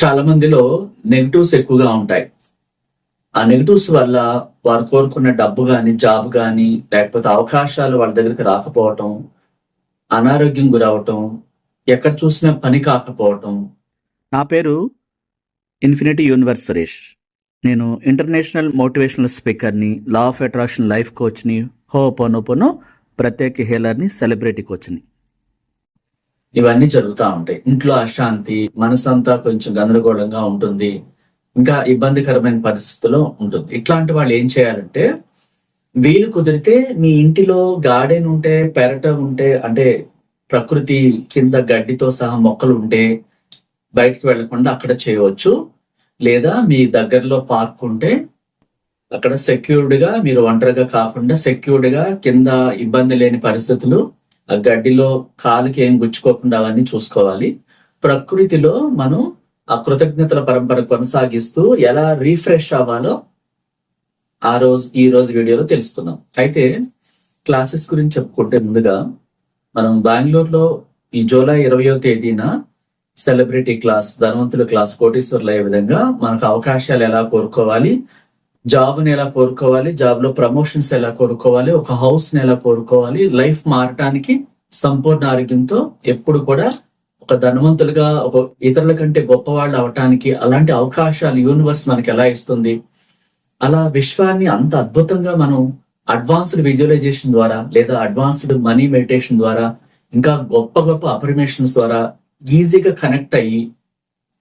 చాలా మందిలో నెగిటివ్స్ ఎక్కువగా ఉంటాయి. ఆ నెగిటివ్స్ వల్ల వారు కోరుకున్న డబ్బు కానీ జాబ్ కానీ లేకపోతే అవకాశాలు వాళ్ళ దగ్గరికి రాకపోవటం అనారోగ్యం గురవటం ఎక్కడ చూసినా పని కాకపోవటం. నా పేరు ఇన్ఫినిటీ యూనివర్స్ సురేష్. నేను ఇంటర్నేషనల్ మోటివేషనల్ స్పీకర్ని లా ఆఫ్ అట్రాక్షన్ లైఫ్ కోచ్ని హోపోనోపోనో ప్రత్యేక హేలర్ని సెలబ్రిటీ కోచ్ని ఇవన్నీ జరుగుతూ ఉంటాయి. ఇంట్లో అశాంతి మనసంతా కొంచెం గందరగోళంగా ఉంటుంది. ఇంకా ఇబ్బందికరమైన పరిస్థితిలో ఉంటుంది. ఇట్లాంటి వాళ్ళు ఏం చేయాలంటే వీలు కుదిరితే మీ ఇంటిలో గార్డెన్ ఉంటే పెరట ఉంటే అంటే ప్రకృతి కింద గడ్డితో సహా మొక్కలు ఉంటే బయటికి వెళ్ళకుండా అక్కడ చేయవచ్చు. లేదా మీ దగ్గరలో పార్క్ ఉంటే అక్కడ సెక్యూర్డ్గా మీరు ఒంటరిగా కాకుండా సెక్యూర్డ్గా కింద ఇబ్బంది లేని పరిస్థితులు గడ్డిలో కాలుకి ఏం గుచ్చుకోకుండా అవన్నీ చూసుకోవాలి. ప్రకృతిలో మనం ఆ కృతజ్ఞతల పరంపర కొనసాగిస్తూ ఎలా రీఫ్రెష్ అవ్వాలో ఆ రోజు ఈ రోజు వీడియోలో తెలుసుకుందాం. అయితే క్లాసెస్ గురించి చెప్పుకుంటే ముందుగా మనం బెంగళూరులో ఈ జూలై ఇరవయో తేదీన సెలబ్రిటీ క్లాస్ ధనవంతుల క్లాస్ కోటేశ్వర్లు అయ్యే విధంగా మనకు అవకాశాలు ఎలా కోరుకోవాలి జాబ్ని ఎలా కోరుకోవాలి జాబ్లో ప్రమోషన్స్ ఎలా కోరుకోవాలి ఒక హౌస్ని ఎలా కోరుకోవాలి లైఫ్ మారటానికి సంపూర్ణ ఆరోగ్యంతో ఎప్పుడు కూడా ఒక ధనవంతులుగా ఒక ఇతరుల కంటే గొప్పవాళ్ళు అవటానికి అలాంటి అవకాశాలు యూనివర్స్ మనకి ఎలా ఇస్తుంది? అలా విశ్వాన్ని అంత అద్భుతంగా మనం అడ్వాన్స్డ్ విజువలైజేషన్ ద్వారా లేదా అడ్వాన్స్డ్ మనీ మెడిటేషన్ ద్వారా ఇంకా గొప్ప గొప్ప అప్రిమేషన్స్ ద్వారా ఈజీగా కనెక్ట్ అయ్యి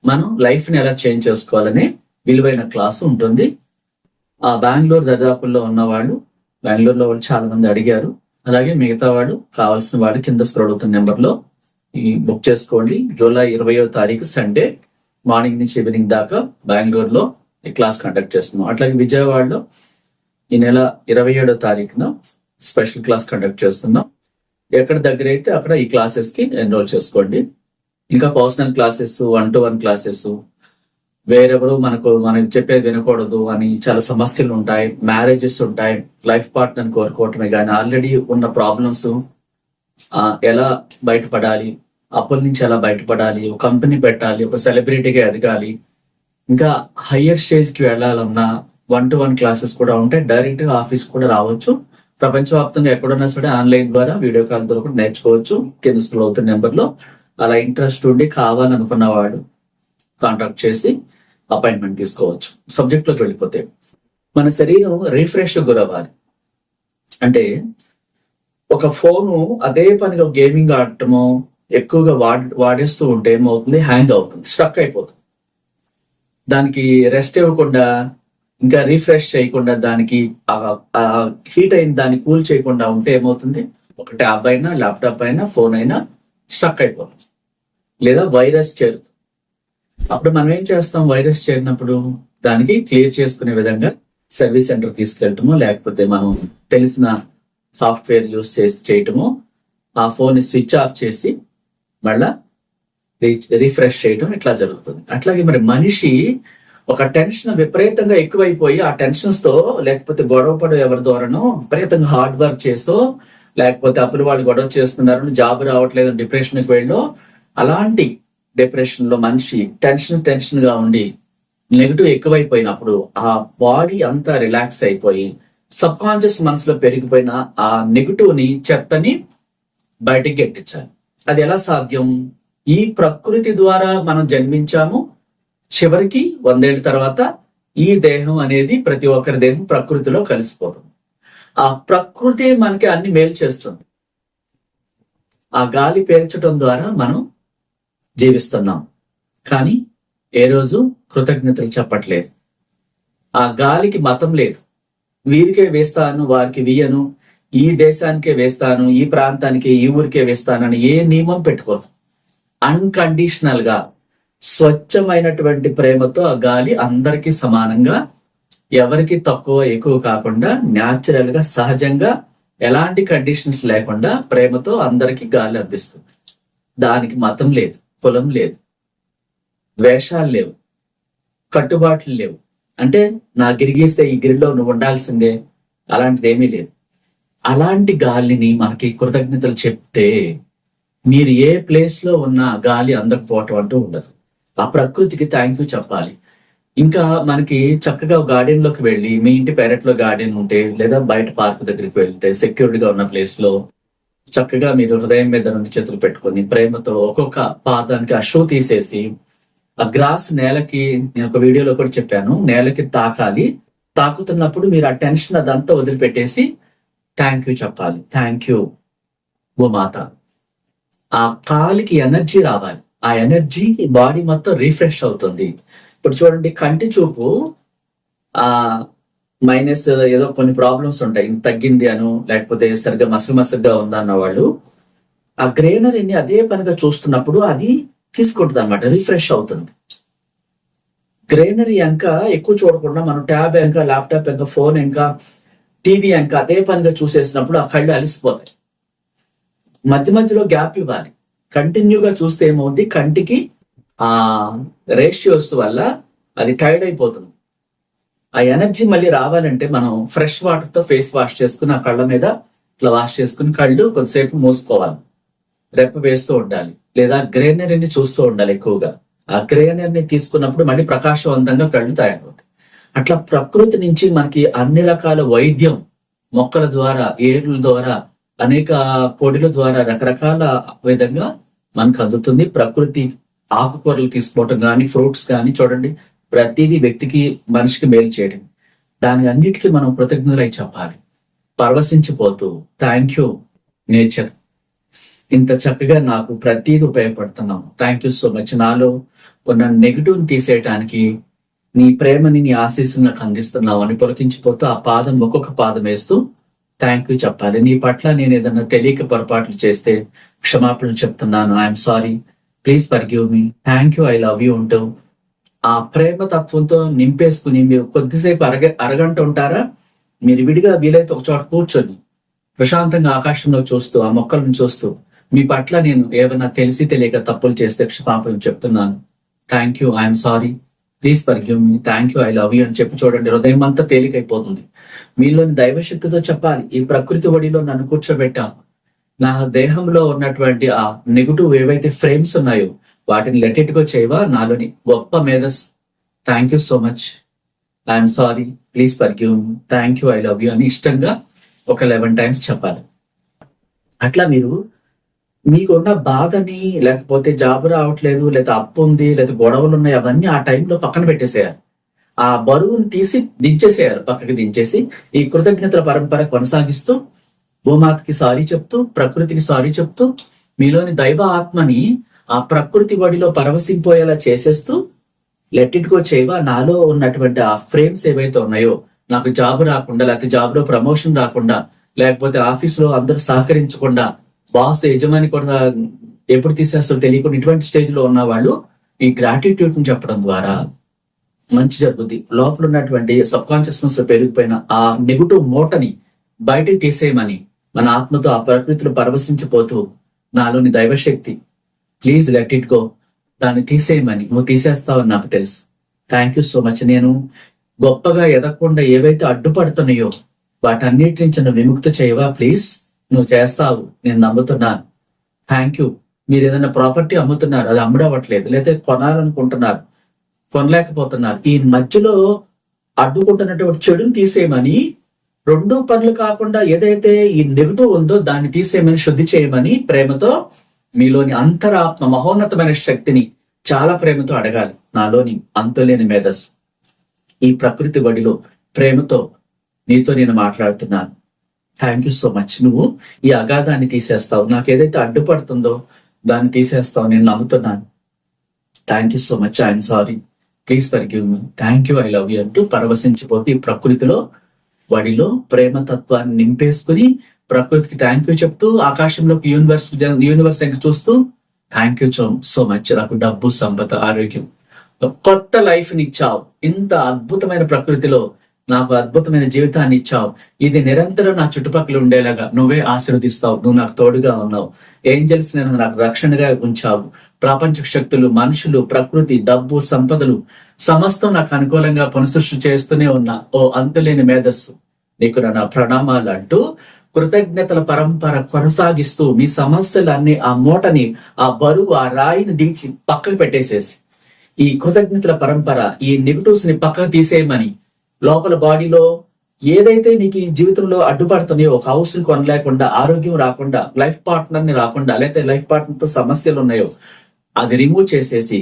మనం లైఫ్ని ఎలా చేంజ్ చేసుకోవాలనే విలువైన క్లాస్ ఉంటుంది. ఆ బెంగళూరు దరిదాపుల్లో ఉన్నవాడు బెంగళూరులో వాళ్ళు చాలా మంది అడిగారు. అలాగే మిగతా వాడు కావాల్సిన వాడు కింద స్క్రోల్ అవుతున్న నెంబర్లో ఈ బుక్ చేసుకోండి. జూలై ఇరవయో తారీఖు సండే మార్నింగ్ నుంచి ఈవినింగ్ దాకా బెంగళూరులో ఈ క్లాస్ కండక్ట్ చేస్తున్నాం. అట్లాగే విజయవాడలో ఈ నెల ఇరవై ఏడో తారీఖున స్పెషల్ క్లాస్ కండక్ట్ చేస్తున్నాం. ఎక్కడ దగ్గర అయితే అక్కడ ఈ క్లాసెస్కి ఎన్రోల్ చేసుకోండి. ఇంకా personal classes one to one classes వేరెవరు మనకు మనకు చెప్పేది వినకూడదు అని చాలా సమస్యలు ఉంటాయి మ్యారేజెస్ ఉంటాయి లైఫ్ పార్ట్నర్ కోరుకోవటమే కానీ ఆల్రెడీ ఉన్న ప్రాబ్లమ్స్ ఎలా బయటపడాలి అప్పుల నుంచి ఎలా బయటపడాలి ఒక కంపెనీ పెట్టాలి ఒక సెలబ్రిటీగా ఎదగాలి ఇంకా హయ్యర్ స్టేజ్కి వెళ్ళాలన్నా వన్ టు వన్ క్లాసెస్ కూడా ఉంటాయి డైరెక్ట్గా ఆఫీస్ కూడా రావచ్చు. ప్రపంచవ్యాప్తంగా ఎక్కడున్నా సరే ఆన్లైన్ ద్వారా వీడియో కాల్ ద్వారా కూడా నేర్చుకోవచ్చు కింద స్కూల్ అవుతున్న నెంబర్లో. అలా ఇంట్రెస్ట్ ఉండి కావాలనుకున్న వాడు కాంటాక్ట్ చేసి అపాయింట్మెంట్ తీసుకోవచ్చు. సబ్జెక్ట్లోకి వెళ్ళిపోతే మన శరీరం రిఫ్రెష్ గురవ్వాలి. అంటే ఒక ఫోను అదే పనిగా గేమింగ్ ఆడటము ఎక్కువగా వాడి వాడేస్తూ ఉంటే ఏమవుతుంది హ్యాంగ్ అవుతుంది. స్టక్ అయిపోతుంది. దానికి రెస్ట్ ఇవ్వకుండా ఇంకా రిఫ్రెష్ చేయకుండా దానికి హీట్ అయిన దాన్ని కూల్ చేయకుండా ఉంటే ఏమవుతుంది ఒక ట్యాబ్ అయినా ల్యాప్టాప్ అయినా ఫోన్ అయినా స్టక్ అయిపోతుంది. లేదా వైరస్ చేరుతుంది. అప్పుడు మనం ఏం చేస్తాం? వైరస్ చేరినప్పుడు దానికి క్లియర్ చేసుకునే విధంగా సర్వీస్ సెంటర్ తీసుకెళ్ళటము లేకపోతే మనం తెలిసిన సాఫ్ట్వేర్ యూస్ చేసి చేయటము ఆ ఫోన్ స్విచ్ ఆఫ్ చేసి మళ్ళా రిఫ్రెష్ చేయటం ఇట్లా జరుగుతుంది. అట్లాగే మరి మనిషి ఒక టెన్షన్ విపరీతంగా ఎక్కువైపోయి ఆ టెన్షన్స్తో లేకపోతే గొడవ పడే ఎవరి ద్వారానో విపరీతంగా హార్డ్ వర్క్ చేసో లేకపోతే అప్పుడు వాళ్ళు గొడవ చేస్తున్నారు జాబ్ రావట్లేదు డిప్రెషన్కి వెళ్ళో అలాంటి డిప్రెషన్లో మనిషి టెన్షన్ టెన్షన్గా ఉండి నెగిటివ్ ఎక్కువైపోయినప్పుడు ఆ బాడీ అంతా రిలాక్స్ అయిపోయి సబ్ కాన్షియస్ మనసులో పెరిగిపోయిన ఆ నెగిటివ్ని చెత్తని బయటికి గెట్టించాలి. అది ఎలా సాధ్యం? ఈ ప్రకృతి ద్వారా మనం జన్మించాము. చివరికి వందేళ్ళ తర్వాత ఈ దేహం అనేది ప్రతి ఒక్కరి దేహం ప్రకృతిలో కలిసిపోతుంది. ఆ ప్రకృతి మనకి అన్ని మేలు చేస్తుంది. ఆ గాలి పేల్చడం ద్వారా మనం జీవిస్తున్నాం. కానీ ఏ రోజు కృతజ్ఞతలు చెప్పట్లేదు. ఆ గాలికి మతం లేదు. వీరికే వేస్తాను వారికి వీయను. ఈ దేశానికే వేస్తాను ఈ ప్రాంతానికి ఈ ఊరికే వేస్తానని ఏ నియమం పెట్టుకోదు. అన్కండిషనల్గా స్వచ్ఛమైనటువంటి ప్రేమతో ఆ గాలి అందరికీ సమానంగా ఎవరికి తక్కువ ఎక్కువ కాకుండా న్యాచురల్గా సహజంగా ఎలాంటి కండిషన్స్ లేకుండా ప్రేమతో అందరికీ గాలి అందిస్తుంది. దానికి మతం లేదు. కులం లేదు. ద్వేషాలు లేవు. కట్టుబాట్లు లేవు. అంటే నా గిరిగిస్తే ఈ గిరిలో నువ్వు ఉండాల్సిందే అలాంటిది ఏమీ లేదు. అలాంటి గాలిని మనకి కృతజ్ఞతలు చెప్తే మీరు ఏ ప్లేస్లో ఉన్న గాలి అందకపోవటం అంటూ ఉండదు. ఆ ప్రకృతికి థ్యాంక్ యూ చెప్పాలి. ఇంకా మనకి చక్కగా గార్డెన్లోకి వెళ్ళి మీ ఇంటి పెరట్లో గార్డెన్ ఉంటే లేదా బయట పార్క్ దగ్గరికి వెళ్తే సెక్యూర్డ్గా ఉన్న ప్లేస్లో చక్కగా మీరు హృదయం మీద రెండు చేతులు పెట్టుకొని ప్రేమతో ఒక్కొక్క పాదానికి ఆ షూ తీసేసి ఆ గ్రాస్ నేలకి నేను ఒక వీడియోలో కూడా చెప్పాను నేలకి తాకాలి. తాకుతున్నప్పుడు మీరు ఆ టెన్షన్ అదంతా వదిలిపెట్టేసి థ్యాంక్ యూ చెప్పాలి. థ్యాంక్ యూ ఓ మాత ఆ కాలికి ఎనర్జీ రావాలి. ఆ ఎనర్జీ బాడీ మొత్తం రీఫ్రెష్ అవుతుంది. ఇప్పుడు చూడండి కంటి చూపు ఆ మైనస్ ఏదో కొన్ని ప్రాబ్లమ్స్ ఉంటాయి. ఇంత తగ్గింది అను లేకపోతే సరిగ్గా మసలు మసలుగా ఉందా అన్న వాళ్ళు ఆ గ్రేనరీని అదే పనిగా చూస్తున్నప్పుడు అది తీసుకుంటుంది అనమాట రిఫ్రెష్ అవుతుంది. గ్రైనరీ వెనక ఎక్కువ చూడకుండా మనం ట్యాబ్ వెనక ల్యాప్టాప్ వెనక ఫోన్ వెనక టీవీ వెనక అదే పనిగా చూసేసినప్పుడు ఆ కళ్ళు అలిసిపోతాయి. మధ్య మధ్యలో గ్యాప్ ఇవ్వాలి. కంటిన్యూగా చూస్తే ఏమవుతుంది కంటికి ఆ రేషియోస్ వల్ల అది టైర్డ్ అయిపోతుంది. ఆ ఎనర్జీ మళ్ళీ రావాలంటే మనం ఫ్రెష్ వాటర్తో ఫేస్ వాష్ చేసుకుని ఆ కళ్ళ మీద ఇట్లా వాష్ చేసుకుని కళ్ళు కొద్దిసేపు మూసుకోవాలి. రెప్ప వేస్తూ ఉండాలి. లేదా గ్రేనరీని చూస్తూ ఉండాలి ఎక్కువగా. ఆ గ్రేనరీని తీసుకున్నప్పుడు మళ్ళీ ప్రకాశవంతంగా కళ్ళు తయారవుతాయి. అట్లా ప్రకృతి నుంచి మనకి అన్ని రకాల వైద్యం మొక్కల ద్వారా ఏర్ల ద్వారా అనేక పొడిల ద్వారా రకరకాల విధంగా మనకు అందుతుంది. ప్రకృతి ఆకుకూరలు తీసుకోవటం కానీ ఫ్రూట్స్ కానీ చూడండి ప్రతిదీ వ్యక్తికి మనిషికి మేలు చేయడం దాని అన్నిటికీ మనం కృతజ్ఞతలై చెప్పాలి. పరవశించిపోతూ థ్యాంక్ యూ నేచర్ ఇంత చక్కగా నాకు ప్రతిదీ ఉపయోగపడుతున్నాం థ్యాంక్ యూ సో మచ్ నాలో ఉన్న నెగిటివ్ని తీసేయటానికి నీ ప్రేమని నీ ఆశీస్సులు నాకు అందిస్తున్నావు అని పొలకించిపోతూ ఆ పాదం ఒక్కొక్క పాదం వేస్తూ థ్యాంక్ యూ చెప్పాలి. నీ పట్ల నేను ఏదన్నా తెలియక పొరపాట్లు చేస్తే క్షమాపణలు చెప్తున్నాను. I'm sorry please forgive me thank you I love you ఉంటూ ఆ ప్రేమ తత్వంతో నింపేసుకుని మీరు కొద్దిసేపు అరగ అరగంట ఉంటారా? మీరు విడిగా వీలైతే ఒక చోట కూర్చొని ప్రశాంతంగా ఆకాశంలో చూస్తూ ఆ మొక్కలను చూస్తూ మీ పట్ల నేను ఏమైనా తెలిసి తెలియక తప్పులు చేస్తే క్షమాపణలు చెప్తున్నాను. Thank you I'm sorry please forgive me thank you I love you అని చెప్పి చూడండి. హృదయం అంతా తేలికైపోతుంది. మీలోని దైవశక్తితో చెప్పాలి. ఈ ప్రకృతి ఒడిలో నన్ను కూర్చోబెట్టాను నా దేహంలో ఉన్నటువంటి ఆ నెగిటివ్ ఏవైతే ఫ్రేమ్స్ ఉన్నాయో వాటిని లెట్ చేయవా? నాలోని గొప్ప మేధస్ thank you so much I'm sorry please forgive thank you I love you అని ఇష్టంగా ఒక లెవెన్ టైమ్స్ చెప్పాలి. అట్లా మీరు మీకున్న బాధని లేకపోతే జాబు రావట్లేదు లేదా అప్పు ఉంది లేదా గొడవలు ఉన్నాయి అవన్నీ ఆ టైంలో పక్కన పెట్టేసేయాలి. ఆ బరువును తీసి దించేసేయాలి. పక్కకి దించేసి ఈ కృతజ్ఞతల పరంపర కొనసాగిస్తూ భూమాతకి సారీ చెప్తూ ప్రకృతికి సారీ చెప్తూ మీలోని దైవ ఆత్మని ఆ ప్రకృతి వడిలో పరవశింపోయేలా చేసేస్తూ లెట్ ఇట్ గో చేయవా? నాలో ఉన్నటువంటి ఆ ఫ్రేమ్స్ ఏవైతే ఉన్నాయో నాకు జాబ్ రాకుండా లేకపోతే జాబ్లో ప్రమోషన్ రాకుండా లేకపోతే ఆఫీస్లో అందరూ సహకరించకుండా బాస్ యజమాని కూడా ఎప్పుడు తీసేస్తారో తెలియకుండా ఇటువంటి స్టేజ్లో ఉన్న వాళ్ళు ఈ గ్రాటిట్యూడ్ని చెప్పడం ద్వారా మంచి జరుగుద్ది. లోపల ఉన్నటువంటి సబ్ కాన్షియస్నెస్లో పెరిగిపోయిన ఆ నెగిటివ్ మూటని బయటకు తీసేయమని మన ఆత్మతో ఆ ప్రకృతిలో పరవశించిపోతూ నాలోని దైవశక్తి ప్లీజ్ లెట్ ఇట్ గో దాన్ని తీసేయమని. నువ్వు తీసేస్తావని నాకు తెలుసు. థ్యాంక్ యూ సో మచ్ నేను గొప్పగా ఎదగకుండా ఏవైతే అడ్డుపడుతున్నాయో వాటన్నిటి నుంచి నువ్వు విముక్తి చేయవా? ప్లీజ్ నువ్వు చేస్తావు. నేను నమ్ముతున్నాను. థ్యాంక్ యూ మీరు ఏదైనా ప్రాపర్టీ అమ్ముతున్నారు అది అమ్ముడవట్లేదు లేదా కొనాలనుకుంటున్నారు కొనలేకపోతున్నారు. ఈ మధ్యలో అడ్డుకుంటున్నటువంటి చెడుని తీసేయమని రెండు పనులు కాకుండా ఏదైతే ఈ నెగిటివ్ ఉందో దాన్ని తీసేయమని శుద్ధి చేయమని ప్రేమతో మీలోని అంతరాత్మ మహోన్నతమైన శక్తిని చాలా ప్రేమతో అడగాలి. నాలోని అంతులేని మేధస్సు. ఈ ప్రకృతి వడిలో ప్రేమతో నీతో నేను మాట్లాడుతున్నాను. థ్యాంక్ యూ సో మచ్ నువ్వు ఈ అగాధాన్ని తీసేస్తావు. నాకు ఏదైతే అడ్డుపడుతుందో దాన్ని తీసేస్తావు నేను నమ్ముతున్నాను. Thank you so much I'm sorry please forgive me thank you I love you అంటూ పరవశించిపోతే ఈ ప్రకృతిలో వడిలో ప్రేమ తత్వాన్ని నింపేసుకుని ప్రకృతికి థ్యాంక్ యూ చెప్తూ ఆకాశంలోకి యూనివర్స్ యూనివర్స్ ఎంక చూస్తూ థ్యాంక్ యూ సో మచ్ నాకు డబ్బు సంపద ఆరోగ్యం. కొత్త లైఫ్ని ఇచ్చావు. ఇంత అద్భుతమైన ప్రకృతిలో నాకు అద్భుతమైన జీవితాన్ని ఇచ్చావు. ఇది నిరంతరం నా చుట్టుపక్కల ఉండేలాగా నువ్వే ఆశీర్వదిస్తావు. నువ్వు నాకు తోడుగా ఉన్నావు. ఏంజల్స్ నేను నాకు రక్షణగా ఉంచావు. ప్రాపంచ శక్తులు మనుషులు ప్రకృతి డబ్బు సంపదలు సమస్తం నాకు అనుకూలంగా పునసృష్టి చేస్తూనే ఉన్నా. ఓ అంతులేని మేధస్సు. నీకు నా ప్రణామాలు అంటూ కృతజ్ఞతల పరంపర కొనసాగిస్తూ మీ సమస్యలన్నీ ఆ మూటని ఆ బరువు ఆ రాయిని దించి పక్కకు పెట్టేసేసి ఈ కృతజ్ఞతల పరంపర ఈ నెగటివ్స్ని పక్కకు తీసేయమని లోపల బాడీలో ఏదైతే నీకు ఈ జీవితంలో అడ్డుపడుతున్నాయో ఒక హౌస్ని కొనలేకుండా ఆరోగ్యం రాకుండా లైఫ్ పార్ట్నర్ని రాకుండా లేకపోతే లైఫ్ పార్ట్నర్తో సమస్యలు ఉన్నాయో అది రిమూవ్ చేసేసి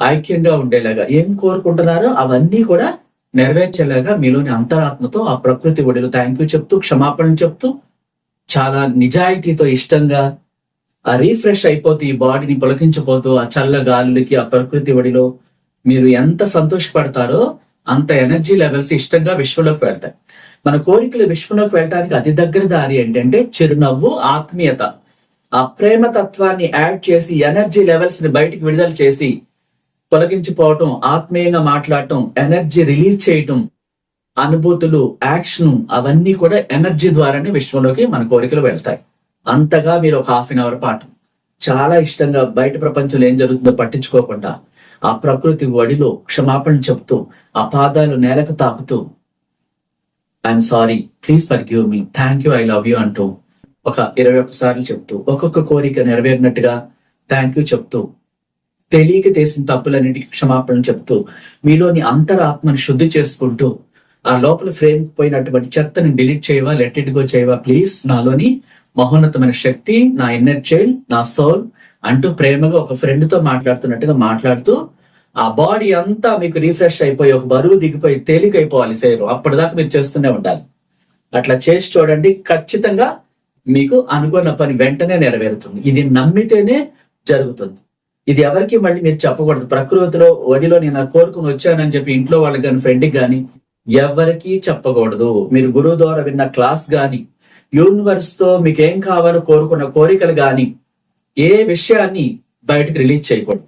ఐక్యంగా ఉండేలాగా ఏం కోరుకుంటున్నారో అవన్నీ కూడా నెరవేర్చేలాగా మీలోని అంతరాత్మతో ఆ ప్రకృతి ఒడిలో థ్యాంక్ యూ చెప్తూ క్షమాపణ చెప్తూ చాలా నిజాయితీతో ఇష్టంగా ఆ రీఫ్రెష్ అయిపోతూ ఈ బాడీని పులకించిపోతూ ఆ చల్ల గాలులకి ఆ ప్రకృతి ఒడిలో మీరు ఎంత సంతోషపడతారో అంత ఎనర్జీ లెవెల్స్ ఇష్టంగా విశ్వంలోకి వెళ్తాయి. మన కోరికలు విశ్వంలోకి వెళ్ళడానికి అతి దగ్గర దారి ఏంటంటే చిరునవ్వు ఆత్మీయత. ఆ ప్రేమ తత్వాన్ని యాడ్ చేసి ఎనర్జీ లెవెల్స్ని బయటికి విడుదల చేసి తొలగించిపోవటం ఆత్మీయంగా మాట్లాడటం ఎనర్జీ రిలీజ్ చేయటం అనుభూతులు యాక్షన్ అవన్నీ కూడా ఎనర్జీ ద్వారానే విశ్వంలోకి మన కోరికలు వెళ్తాయి. అంతగా మీరు ఒక హాఫ్ అన్ అవర్ పాటు చాలా ఇష్టంగా బయట ప్రపంచంలో ఏం జరుగుతుందో పట్టించుకోకుండా ఆ ప్రకృతి ఒడిలో క్షమాపణ చెప్తూ ఆ పాదాలు నేలకు తాకుతూ I'm sorry please forgive me thank you I love you అంటూ ఒక ఇరవై ఒక్కసార్లు చెప్తూ ఒక్కొక్క కోరిక నెరవేరినట్టుగా థ్యాంక్ యూ చెప్తూ తెలియక చేసిన తప్పులన్నిటికీ క్షమాపణ చెప్తూ మీలోని అంతరాత్మని శుద్ధి చేసుకుంటూ ఆ లోపల ఫ్రేమ్ పోయినటువంటి చెత్తని డిలీట్ చేయవా లెట్ ఇట్ గో చేయవా ప్లీజ్. నాలోని మహోన్నతమైన శక్తి నా ఇన్నర్ చైల్డ్ నా సోల్ అంటూ ప్రేమగా ఒక ఫ్రెండ్తో మాట్లాడుతున్నట్టుగా మాట్లాడుతూ ఆ బాడీ అంతా మీకు రీఫ్రెష్ అయిపోయి ఒక బరువు దిగిపోయి తేలికైపోవాలి శరీరం. అప్పటిదాకా మీరు చేస్తూనే ఉండాలి. అట్లా చేసి చూడండి ఖచ్చితంగా మీకు అనుకున్న పని వెంటనే నెరవేరుతుంది. ఇది నమ్మితేనే జరుగుతుంది. ఇది ఎవరికి మళ్ళీ మీరు చెప్పకూడదు. ప్రకృతిలో వడిలో నేను కోరుకుని వచ్చానని చెప్పి ఇంట్లో వాళ్ళకి కానీ ఫ్రెండ్కి కానీ ఎవరికి చెప్పకూడదు. మీరు గురువు ద్వారా విన్న క్లాస్ గాని యూనివర్స్తో మీకు ఏం కావాలో కోరుకున్న కోరికలు గాని ఏ విషయాన్ని బయటకు రిలీజ్ చేయకూడదు.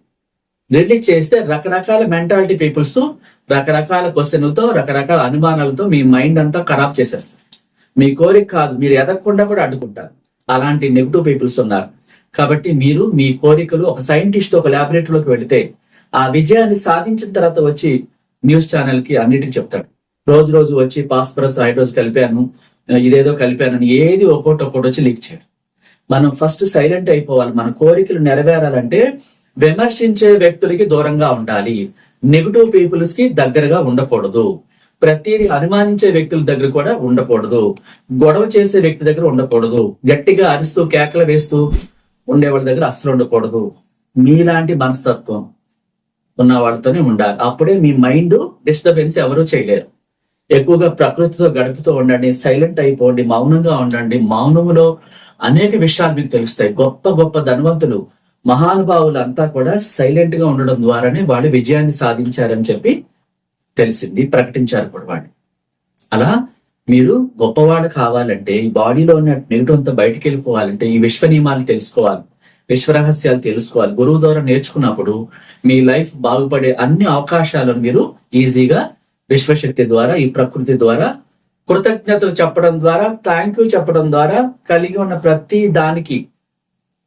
రిలీజ్ చేస్తే రకరకాల మెంటాలిటీ పీపుల్స్ రకరకాల క్వశ్చన్లతో రకరకాల అనుమానాలతో మీ మైండ్ అంతా ఖరాబ్ చేసేస్తారు మీ కోరిక కాదు మీరు ఎదగకుండా కూడా అడ్డుకుంటారు. అలాంటి నెగిటివ్ పీపుల్స్ ఉన్నారు. కాబట్టి మీరు మీ కోరికలు ఒక సైంటిస్ట్ ఒక ల్యాబొరేటరీలోకి వెళితే ఆ విజయాన్ని సాధించిన తర్వాత వచ్చి న్యూస్ ఛానల్కి అన్నిటికీ చెప్తాడు. రోజు రోజు వచ్చి పాస్పరస్ హైడ్రోస్ కలిపాను ఇదేదో కలిపానని ఏది ఒక్కోటి ఒక్కోటి వచ్చి లీక్ చేయడు. మనం ఫస్ట్ సైలెంట్ అయిపోవాలి. మన కోరికలు నెరవేరాలంటే విమర్శించే వ్యక్తులకి దూరంగా ఉండాలి. నెగిటివ్ పీపుల్స్కి దగ్గరగా ఉండకూడదు. ప్రతిదీ అనుమానించే వ్యక్తుల దగ్గర కూడా ఉండకూడదు. గొడవ చేసే వ్యక్తి దగ్గర ఉండకూడదు. గట్టిగా అరుస్తూ కేకలు వేస్తూ ఉండేవాళ్ళ దగ్గర అస్సలు ఉండకూడదు. మీలాంటి మనస్తత్వం ఉన్న వాళ్ళతోనే ఉండాలి. అప్పుడే మీ మైండ్ డిస్టర్బెన్స్ ఎవరూ చేయలేరు. ఎక్కువగా ప్రకృతితో గడుపుతూ ఉండండి సైలెంట్ అయిపోండి మౌనంగా ఉండండి. మౌనములో అనేక విషయాలు మీకు తెలుస్తాయి. గొప్ప గొప్ప ధనవంతులు మహానుభావులు అంతా కూడా సైలెంట్గా ఉండడం ద్వారానే వాళ్ళు విజయాన్ని సాధించారని చెప్పి తెలిసింది ప్రకటించారు కూడా వాళ్ళు. అలా మీరు గొప్పవాడు కావాలంటే ఈ బాడీలో ఉన్న నెగిటివ్ అంతా బయటకు వెళ్ళిపోవాలంటే ఈ విశ్వ నియమాలు తెలుసుకోవాలి విశ్వ రహస్యాలు తెలుసుకోవాలి. గురువు ద్వారా నేర్చుకున్నప్పుడు మీ లైఫ్ బాగుపడే అన్ని అవకాశాలను మీరు ఈజీగా విశ్వశక్తి ద్వారా ఈ ప్రకృతి ద్వారా కృతజ్ఞతలు చెప్పడం ద్వారా థ్యాంక్ యూ చెప్పడం ద్వారా కలిగి ఉన్న ప్రతి దానికి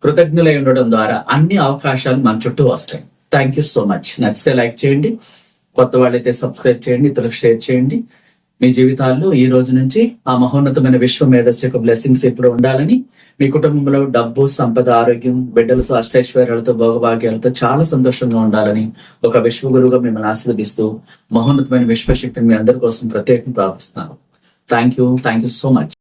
కృతజ్ఞులై ఉండడం ద్వారా అన్ని అవకాశాలు మన చుట్టూ వస్తాయి. థ్యాంక్ యూ సో మచ్ నచ్చితే లైక్ చేయండి. కొత్త వాళ్ళైతే సబ్స్క్రైబ్ చేయండి. ఇతరులకు షేర్ చేయండి. మీ జీవితాల్లో ఈ రోజు నుంచి ఆ మహోన్నతమైన విశ్వ మేధస్సు యొక్క బ్లెస్సింగ్స్ ఇప్పుడు ఉండాలని మీ కుటుంబంలో డబ్బు సంపద ఆరోగ్యం బిడ్డలతో అష్టైశ్వర్యాలతో భోగభాగ్యాలతో చాలా సంతోషంగా ఉండాలని ఒక విశ్వ గురువుగా మిమ్మల్ని ఆశీర్వదిస్తూ మహోన్నతమైన విశ్వశక్తిని మీ అందరి కోసం ప్రత్యేకం ప్రార్థిస్తున్నాను. Thank you thank you so much